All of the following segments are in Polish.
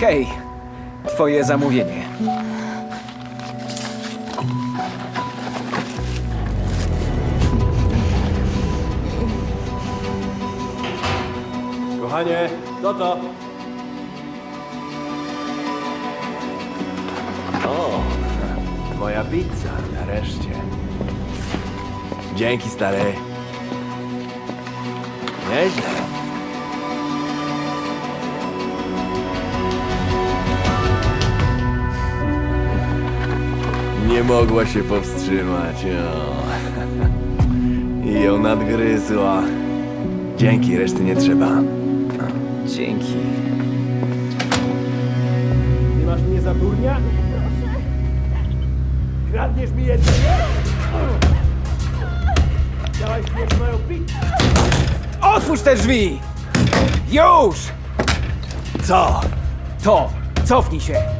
Hej, twoje zamówienie. Kochanie, co to? O, moja pizza, nareszcie. Dzięki, stary. Nieźle. Nie mogła się powstrzymać. O. I ją nadgryzła. Dzięki, reszty nie trzeba. Dzięki. Nie masz mnie za durnia? Proszę. Kradniesz mi jedzenie? Chciałaś zjeść moją pizzę? Otwórz te drzwi! Już! Co? To! Cofnij się!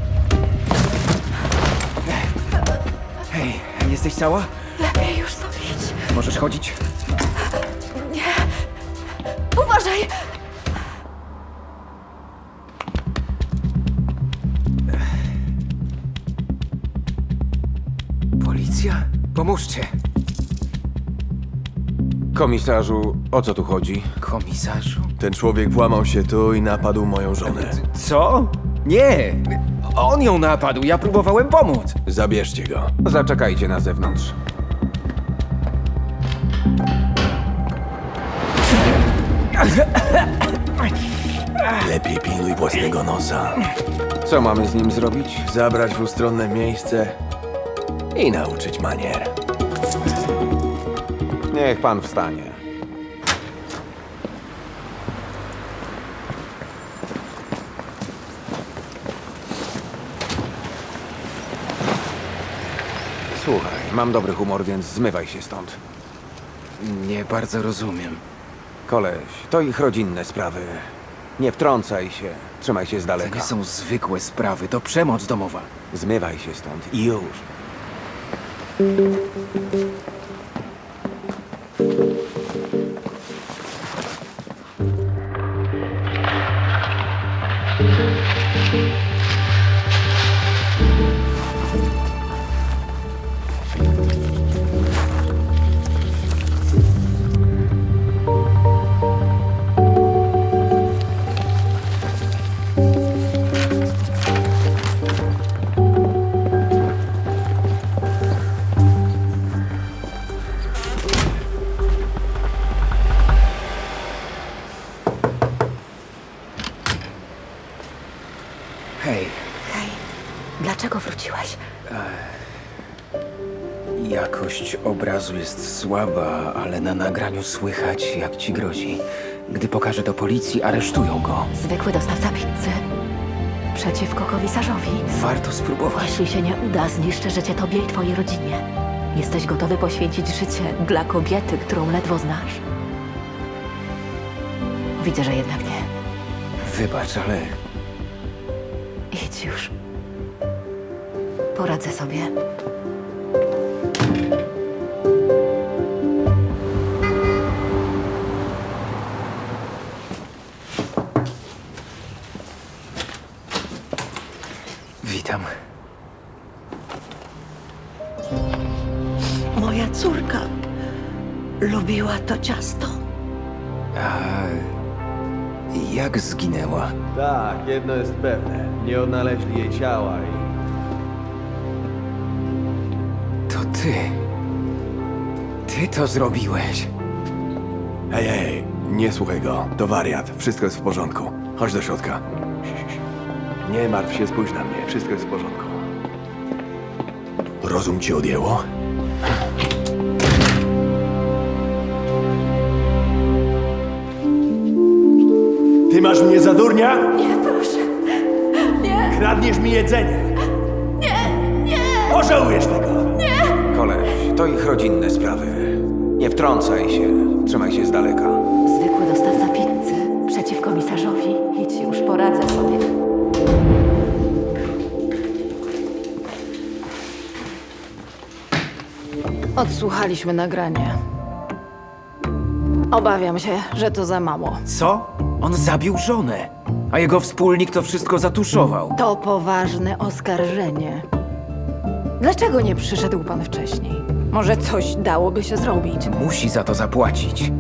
Jesteś cała? Lepiej już stąd idź. Możesz chodzić? Uważaj! Policja? Pomóżcie. Komisarzu, o co tu chodzi? Komisarzu? Ten człowiek włamał się tu i napadł moją żonę. Co? Nie! On ją napadł, ja próbowałem pomóc. Zabierzcie go. Zaczekajcie na zewnątrz. Lepiej pilnuj własnego nosa. Co mamy z nim zrobić? Zabrać w ustronne miejsce i nauczyć manier. Niech pan wstanie. Słuchaj, mam dobry humor, więc zmywaj się stąd. Nie bardzo rozumiem. Koleś, to ich rodzinne sprawy. Nie wtrącaj się, trzymaj się z To daleka. nie są zwykłe sprawy, to przemoc domowa. Zmywaj się stąd i już. Wróciłaś? jakość obrazu jest słaba, ale na nagraniu słychać, jak ci grozi. Gdy pokaże to policji, aresztują go. Zwykły dostawca pizzy. Przeciwko komisarzowi. Warto spróbować. Jeśli się nie uda, zniszczy życie tobie i twojej rodzinie. Jesteś gotowy poświęcić życie dla kobiety, którą ledwo znasz? Widzę, że jednak nie. Wybacz, ale Idź już. Poradzę sobie. witam. Moja córka lubiła to ciasto. A jak zginęła? Tak, jedno jest pewne. Nie odnaleźli jej ciała i... ty. Ty to zrobiłeś. Hej, hej, nie słuchaj go. To wariat. Wszystko jest w porządku. Chodź do środka. Nie martw się, spójrz na mnie. Wszystko jest w porządku. Rozum ci odjęło? Ty masz mnie za durnia? Nie, proszę. Nie, Kradniesz mi jedzenie. Nie, nie. Pożałujesz tego. To ich rodzinne sprawy. Nie wtrącaj się, trzymaj się z daleka. Zwykły dostawca pizzy. Przeciw komisarzowi. Idź już, poradzę sobie. Odsłuchaliśmy nagranie. Obawiam się, że to za mało. Co? On zabił żonę. A jego wspólnik to wszystko zatuszował. To poważne oskarżenie. Dlaczego nie przyszedł pan wcześniej? Może coś dałoby się zrobić? Musi za to zapłacić.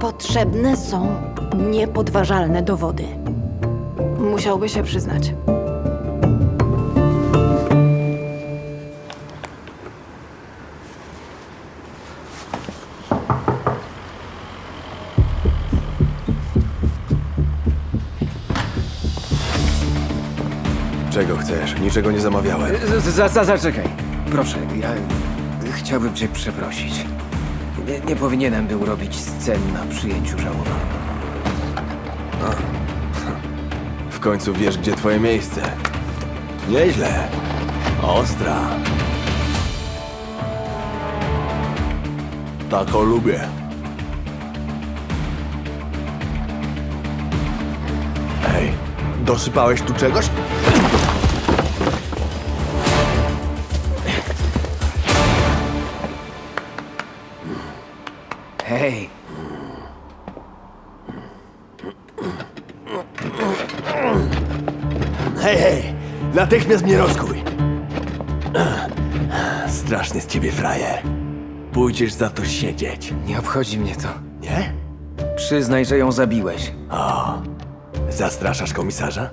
Potrzebne są niepodważalne dowody. Musiałby się przyznać. Czego chcesz? Niczego nie zamawiałem. Z- z- za- Zaczekaj. Proszę, ja chciałbym cię przeprosić. Nie, nie powinienem był robić scen na przyjęciu żałobnym. W końcu wiesz, gdzie twoje miejsce. Nieźle. Ostra. Tak o lubię. Hej, dosypałeś tu czegoś? Hej, Hej, hej! Natychmiast mnie rozkuj! Straszny z ciebie frajer. Pójdziesz za to siedzieć, nie obchodzi mnie to. nie? Przyznaj, że ją zabiłeś. Zastraszasz komisarza?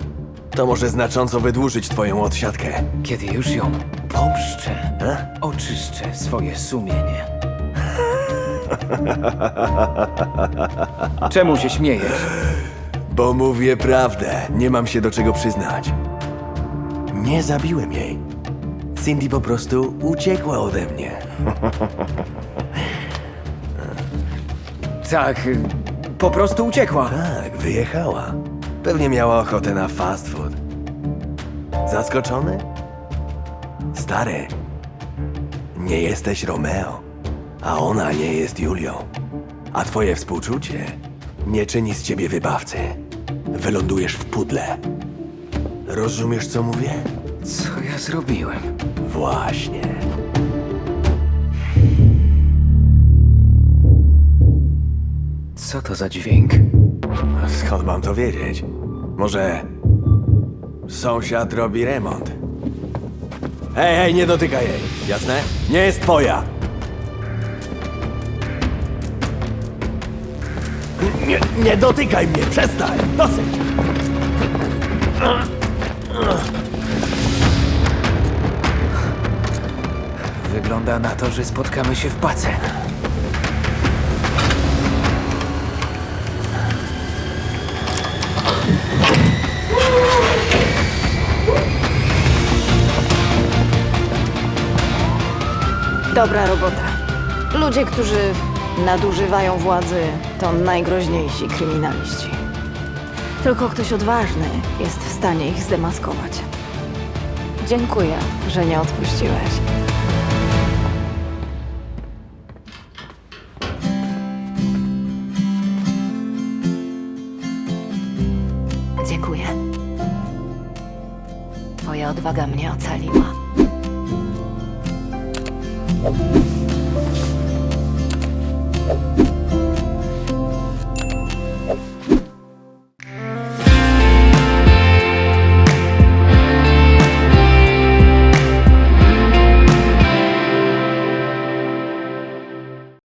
To może znacząco wydłużyć twoją odsiadkę. Kiedy już ją pomszczę, E? oczyszczę swoje sumienie. Czemu się śmiejesz? Bo mówię prawdę, nie mam się do czego przyznać. Nie zabiłem jej. Cindy po prostu uciekła ode mnie. Tak, y, po prostu uciekła. Tak, wyjechała. Pewnie miała ochotę na fast food. Zaskoczony? Stary, nie jesteś Romeo, a ona nie jest Julią. A twoje współczucie nie czyni z ciebie wybawcy. Wylądujesz w pudle. Rozumiesz, co mówię? Co ja zrobiłem? Właśnie. Co to za dźwięk? A Skąd mam to wiedzieć? Może sąsiad robi remont? Hej, hej, nie dotykaj jej, jasne? Nie jest twoja! Nie, nie dotykaj mnie, przestań! Dosyć! Wygląda na to, że spotkamy się w pace. Dobra robota. Ludzie, którzy nadużywają władzy, to najgroźniejsi kryminaliści. Tylko ktoś odważny jest w stanie ich zdemaskować. Dziękuję, że nie odpuściłeś. Dziękuję. Twoja odwaga mnie ocaliła.